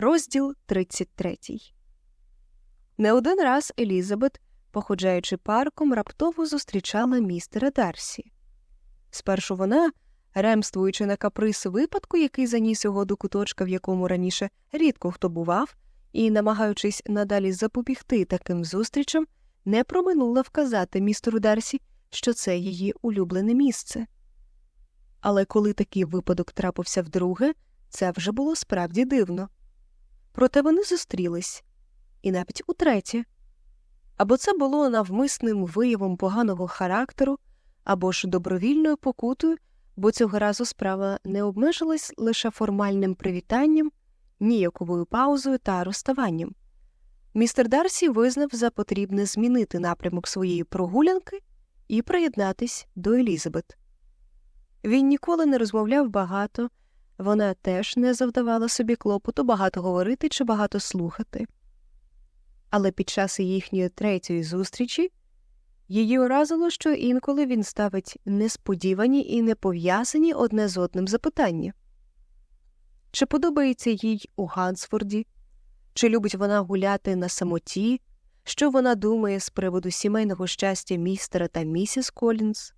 Розділ 33 Не один раз Елізабет, походжаючи парком, раптово зустрічала містера Дарсі. Спершу вона, ремствуючи на каприз випадку, який заніс його до куточка, в якому раніше рідко хто бував, і, намагаючись надалі запобігти таким зустрічам, не проминула вказати містеру Дарсі, що це її улюблене місце. Але коли такий випадок трапився вдруге, це вже було справді дивно. Проте вони зустрілись, і навіть утретє. Або це було навмисним виявом поганого характеру, або ж добровільною покутою, бо цього разу справа не обмежилась лише формальним привітанням, ніяковою паузою та розставанням. Містер Дарсі визнав за потрібне змінити напрямок своєї прогулянки і приєднатись до Елізабет. Він ніколи не розмовляв багато, вона теж не завдавала собі клопоту багато говорити чи багато слухати. Але під час їхньої третьої зустрічі її уразило, що інколи він ставить несподівані і непов'язані одне з одним запитання чи подобається їй у Гансфорді, чи любить вона гуляти на самоті, що вона думає з приводу сімейного щастя містера та місіс Колінс.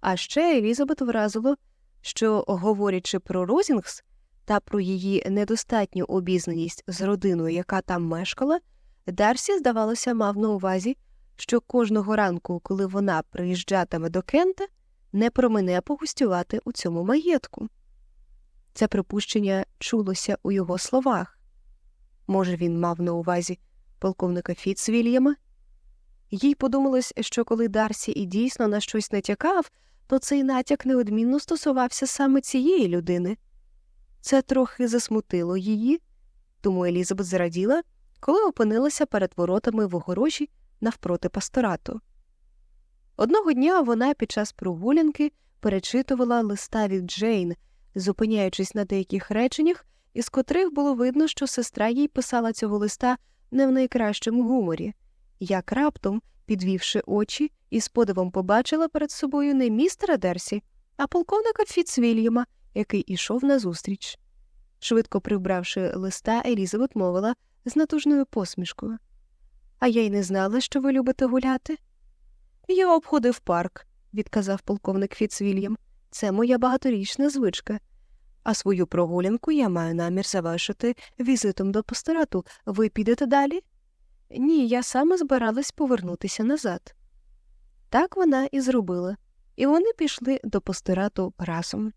А ще Елізабет вразило, що, говорячи про Розінгс та про її недостатню обізнаність з родиною, яка там мешкала, Дарсі, здавалося, мав на увазі, що кожного ранку, коли вона приїжджатиме до Кента, не промине погостювати у цьому маєтку. Це припущення чулося у його словах. Може, він мав на увазі полковника Фіцвільяма? Їй подумалось, що коли Дарсі і дійсно на щось натякав, то цей натяк неодмінно стосувався саме цієї людини. Це трохи засмутило її, тому Елізабет зраділа, коли опинилася перед воротами в огорожі навпроти пасторату. Одного дня вона під час прогулянки перечитувала листа від Джейн, зупиняючись на деяких реченнях, із котрих було видно, що сестра їй писала цього листа не в найкращому гуморі, як раптом, підвівши очі, і з подивом побачила перед собою не містера Дерсі, а полковника Фіцвільяма, який ішов назустріч. Швидко прибравши листа, Елізабет мовила з натужною посмішкою. А я й не знала, що ви любите гуляти. Я обходив парк, відказав полковник Фіцвільям. Це моя багаторічна звичка. А свою прогулянку я маю намір завершити візитом до пасторату. Ви підете далі? Ні, я саме збиралась повернутися назад. Так вона і зробила, і вони пішли до пасторату разом.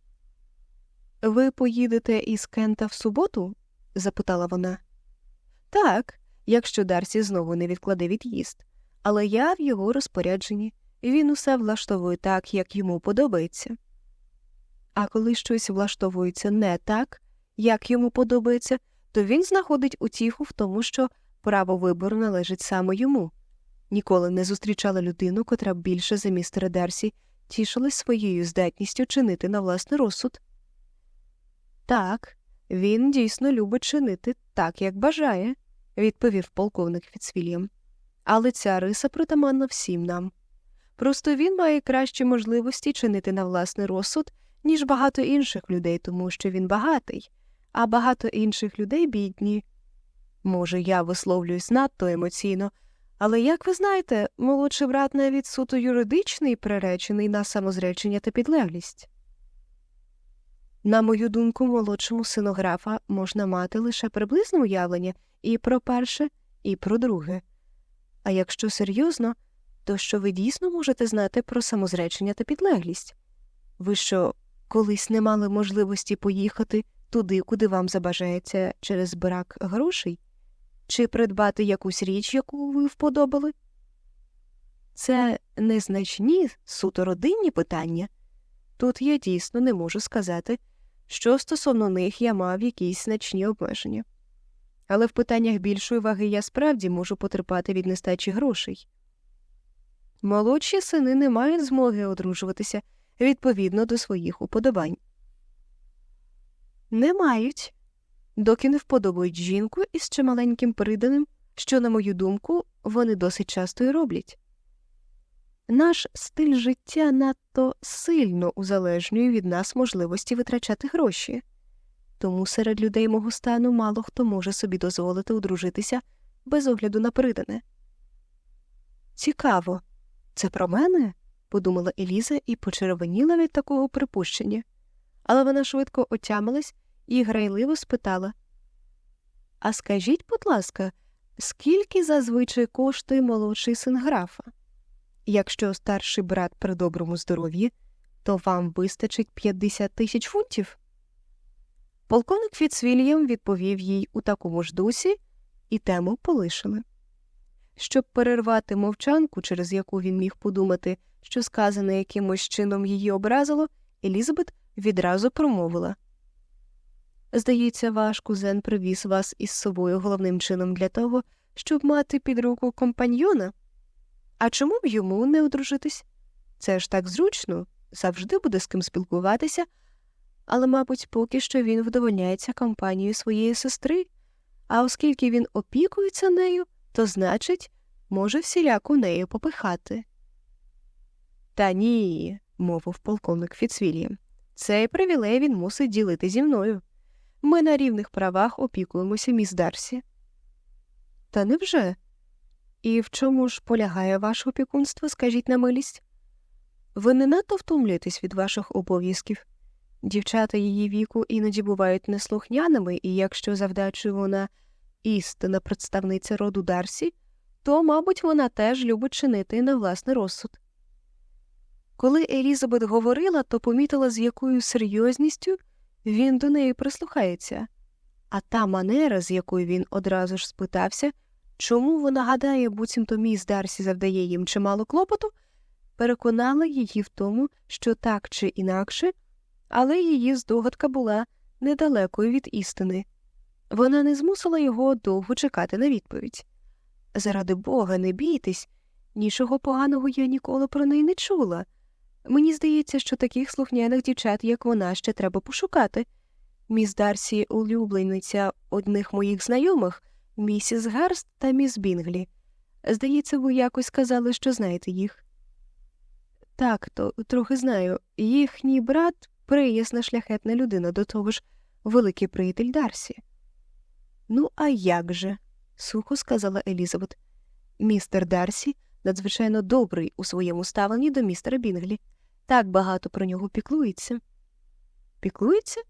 Ви поїдете із Кента в суботу? запитала вона. Так, якщо Дарсі знову не відкладе від'їзд, але я в його розпорядженні, він усе влаштовує так, як йому подобається. А коли щось влаштовується не так, як йому подобається, то він знаходить утіху в тому, що право вибору належить саме йому. Ніколи не зустрічала людину, котра більше за містера Дарсі тішилась своєю здатністю чинити на власний розсуд. Так, він дійсно любить чинити так, як бажає, відповів полковник Фіцвільям. Але ця риса притаманна всім нам. Просто він має кращі можливості чинити на власний розсуд, ніж багато інших людей, тому що він багатий, а багато інших людей бідні. Може, я висловлююсь надто емоційно, але, як ви знаєте, молодший брат навіть суто юридичний приречений на самозречення та підлеглість. На мою думку, молодшому сину графа можна мати лише приблизне уявлення і про перше, і про друге. А якщо серйозно, то що ви дійсно можете знати про самозречення та підлеглість? Ви що, колись не мали можливості поїхати туди, куди вам забажається через брак грошей? Чи придбати якусь річ, яку ви вподобали? Це незначні суто родинні питання. Тут я дійсно не можу сказати, що стосовно них я мав якісь значні обмеження. Але в питаннях більшої ваги я справді можу потерпати від нестачі грошей. Молодші сини не мають змоги одружуватися відповідно до своїх уподобань. Не мають, доки не вподобають жінку із чималеньким приданим, що, на мою думку, вони досить часто й роблять. Наш стиль життя надто сильно узалежнює від нас можливості витрачати гроші. тому серед людей мого стану мало хто може собі дозволити одружитися без огляду на придане. Цікаво, це про мене? подумала Еліза і почервоніла від такого припущення, але вона швидко отямилась і грайливо спитала А скажіть, будь ласка, скільки зазвичай коштує молодший син графа? Якщо старший брат при доброму здоров'ї, то вам вистачить 50 тисяч фунтів? Полковник Фіцвільям відповів їй у такому ж дусі, і тему полишили. Щоб перервати мовчанку, через яку він міг подумати, що сказане якимось чином її образило, Елізабет відразу промовила Здається, ваш кузен привіз вас із собою головним чином для того, щоб мати під руку компаньйона. А чому б йому не одружитись? Це ж так зручно, завжди буде з ким спілкуватися, але, мабуть, поки що він вдовольняється компанією своєї сестри, а оскільки він опікується нею, то значить, може всіляко нею попихати. Та ні, мовив полковник Фіцвільям, цей привілей він мусить ділити зі мною. Ми на рівних правах опікуємося міс Дарсі. Та невже? І в чому ж полягає ваше опікунство, скажіть на милість? Ви не надто втомлюєтесь від ваших обов'язків. Дівчата її віку іноді бувають неслухняними, і якщо завдачу вона істинна представниця роду Дарсі, то, мабуть, вона теж любить чинити на власний розсуд. Коли Елізабет говорила, то помітила, з якою серйозністю він до неї прислухається, а та манера, з якою він одразу ж спитався, чому вона гадає, буцімто міс Дарсі завдає їм чимало клопоту, переконала її в тому, що так чи інакше, але її здогадка була недалекою від істини. Вона не змусила його довго чекати на відповідь. Заради бога, не бійтесь, нічого поганого я ніколи про неї не чула. Мені здається, що таких слухняних дівчат, як вона, ще треба пошукати. Міс Дарсі улюблениця одних моїх знайомих, місіс Гарст та міс Бінглі. Здається, ви якось сказали, що знаєте їх. Так, то трохи знаю. Їхній брат приясна шляхетна людина, до того ж, великий приятель Дарсі. Ну, а як же? сухо сказала Елізабет. Містер Дарсі надзвичайно добрий у своєму ставленні до містера Бінглі. Так багато про нього піклується. Піклується?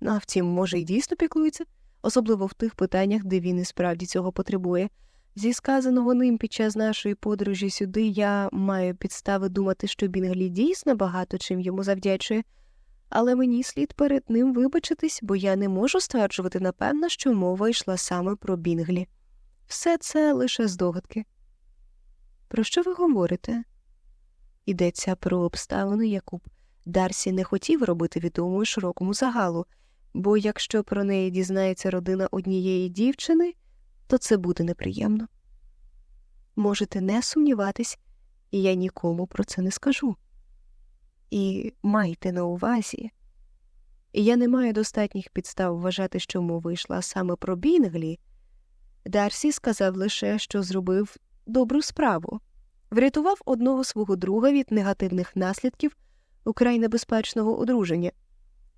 Ну, а втім, може, і дійсно піклується, особливо в тих питаннях, де він і справді цього потребує. Зі сказаного ним під час нашої подорожі сюди я маю підстави думати, що Бінглі дійсно багато чим йому завдячує, але мені слід перед ним вибачитись, бо я не можу стверджувати напевно, що мова йшла саме про Бінглі. Все це лише здогадки. Про що ви говорите? Йдеться про обставину, яку б Дарсі не хотів робити відомою широкому загалу, бо якщо про неї дізнається родина однієї дівчини, то це буде неприємно. Можете не сумніватись, і я нікому про це не скажу. І майте на увазі, я не маю достатніх підстав вважати, що мова йшла саме про Бінглі. Дарсі сказав лише, що зробив добру справу, врятував одного свого друга від негативних наслідків украй небезпечного одруження.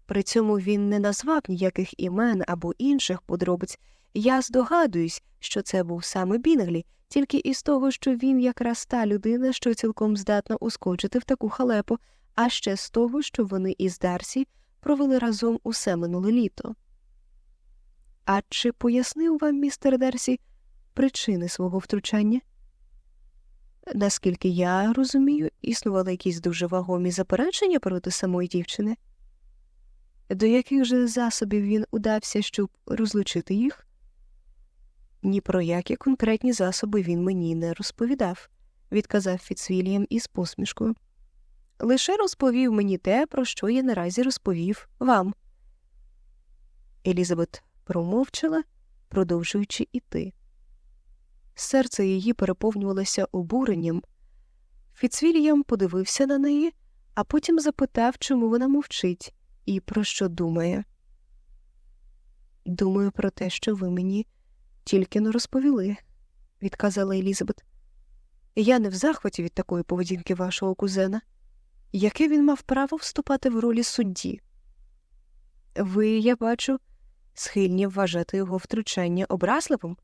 При цьому він не назвав ніяких імен або інших подробиць. Я здогадуюсь, що це був саме Бінглі, тільки із того, що він якраз та людина, що цілком здатна ускочити в таку халепу, а ще з того, що вони із Дарсі провели разом усе минуле літо. А чи пояснив вам містер Дарсі причини свого втручання? Наскільки я розумію, існували якісь дуже вагомі заперечення проти самої дівчини? До яких же засобів він удався, щоб розлучити їх? Ні про які конкретні засоби він мені не розповідав, відказав Фіцвільям із посмішкою. Лише розповів мені те, про що я наразі розповів вам. Елізабет промовчала, продовжуючи іти. Серце її переповнювалося обуренням. Фіцвільям подивився на неї, а потім запитав, чому вона мовчить і про що думає. Думаю про те, що ви мені тільки не розповіли, відказала Елізабет. Я не в захваті від такої поведінки вашого кузена. Яке він мав право вступати в ролі судді? Ви, я бачу, схильні вважати його втручання образливим.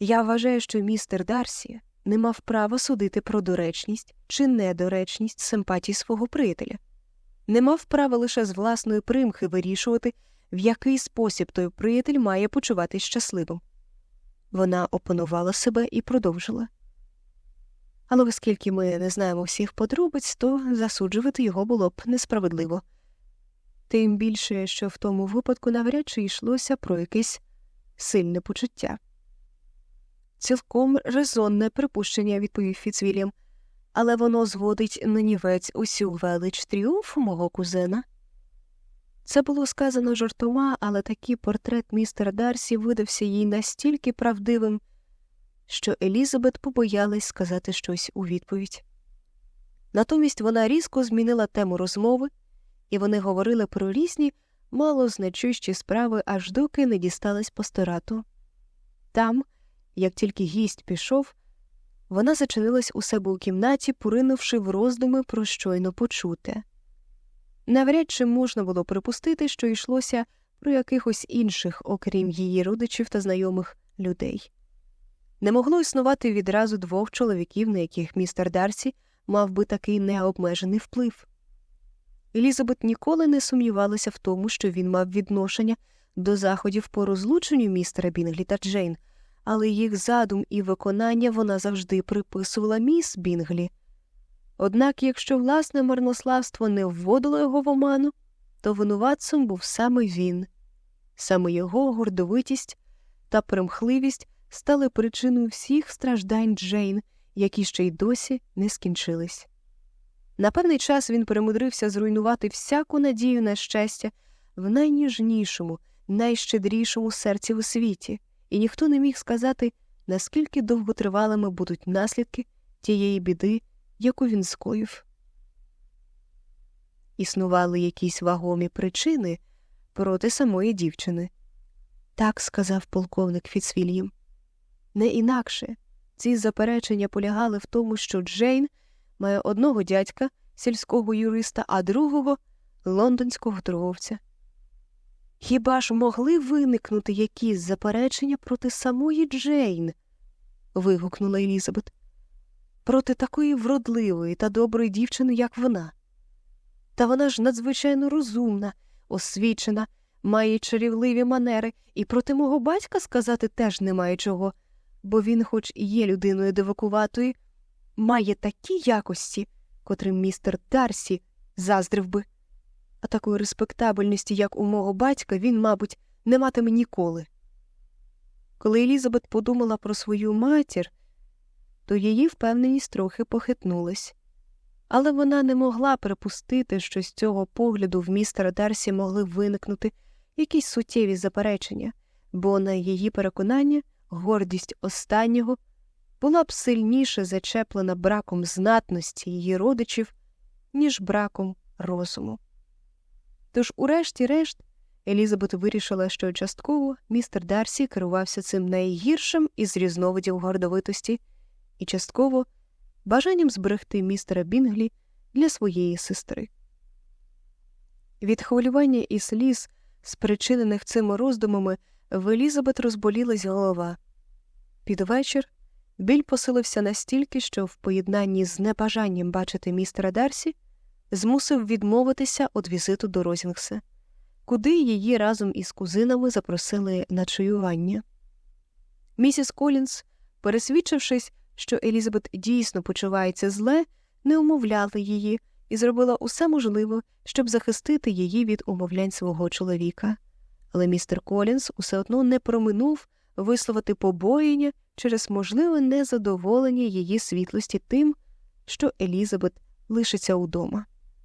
Я вважаю, що містер Дарсі не мав права судити про доречність чи недоречність симпатій свого приятеля, не мав права лише з власної примхи вирішувати, в який спосіб той приятель має почуватись щасливим. Вона опанувала себе і продовжила. Але оскільки ми не знаємо всіх подробиць, то засуджувати його було б несправедливо. Тим більше, що в тому випадку навряд чи йшлося про якесь сильне почуття. Цілком резонне припущення, відповів Фіцвільям, але воно зводить на нівець усю велич тріумфу мого кузена. Це було сказано жартома, але такий портрет містера Дарсі видався їй настільки правдивим, що Елізабет побоялась сказати щось у відповідь. Натомість вона різко змінила тему розмови, і вони говорили про різні малозначущі справи, аж доки не дісталась посторату. Там, як тільки гість пішов, вона зачинилась у себе у кімнаті, поринувши в роздуми про щойно почуте. Навряд чи можна було припустити, що йшлося про якихось інших, окрім її родичів та знайомих людей. Не могло існувати відразу двох чоловіків, на яких містер Дарсі мав би такий необмежений вплив. Елізабет ніколи не сумнівалася в тому, що він мав відношення до заходів по розлученню містера Бінглі та Джейн, але їх задум і виконання вона завжди приписувала міс Бінглі. Однак, якщо власне марнославство не вводило його в оману, то винуватцем був саме він, саме його гордовитість та примхливість стали причиною всіх страждань Джейн, які ще й досі не скінчились. На певний час він перемудрився зруйнувати всяку надію на щастя в найніжнішому, найщедрішому серці у світі, і ніхто не міг сказати, наскільки довготривалими будуть наслідки тієї біди, яку він скоїв. Існували якісь вагомі причини проти самої дівчини. Так сказав полковник Фіцвільям. Не інакше ці заперечення полягали в тому, що Джейн має одного дядька, сільського юриста, а другого лондонського торговця. Хіба ж могли виникнути якісь заперечення проти самої Джейн? вигукнула Елізабет. Проти такої вродливої та доброї дівчини, як вона. Та вона ж надзвичайно розумна, освічена, має чарівливі манери, і проти мого батька сказати теж немає чого, бо він, хоч і є людиною дивакуватої, має такі якості, котрим містер Дарсі заздрив би. А такої респектабельності, як у мого батька, він, мабуть, не матиме ніколи. Коли Елізабет подумала про свою матір, то її впевненість трохи похитнулась. Але вона не могла припустити, що з цього погляду в містера Дарсі могли виникнути якісь суттєві заперечення, бо на її переконання гордість останнього була б сильніше зачеплена браком знатності її родичів, ніж браком розуму. Тож, урешті-решт, Елізабет вирішила, що частково містер Дарсі керувався цим найгіршим із різновидів гордовитості, і частково бажанням зберегти містера Бінглі для своєї сестри. Від хвилювання і сліз, спричинених цими роздумами, в Елізабет розболілась голова. Під вечір біль посилився настільки, що в поєднанні з небажанням бачити містера Дарсі змусив відмовитися від візиту до Розінгса, куди її разом із кузинами запросили на чаювання. Місіс Колінс, пересвідчившись, що Елізабет дійсно почувається зле, не умовляла її і зробила усе можливе, щоб захистити її від умовлянь свого чоловіка. Але містер Колінс усе одно не проминув висловити побоєння через можливе незадоволення її світлості тим, що Елізабет лишиться удома.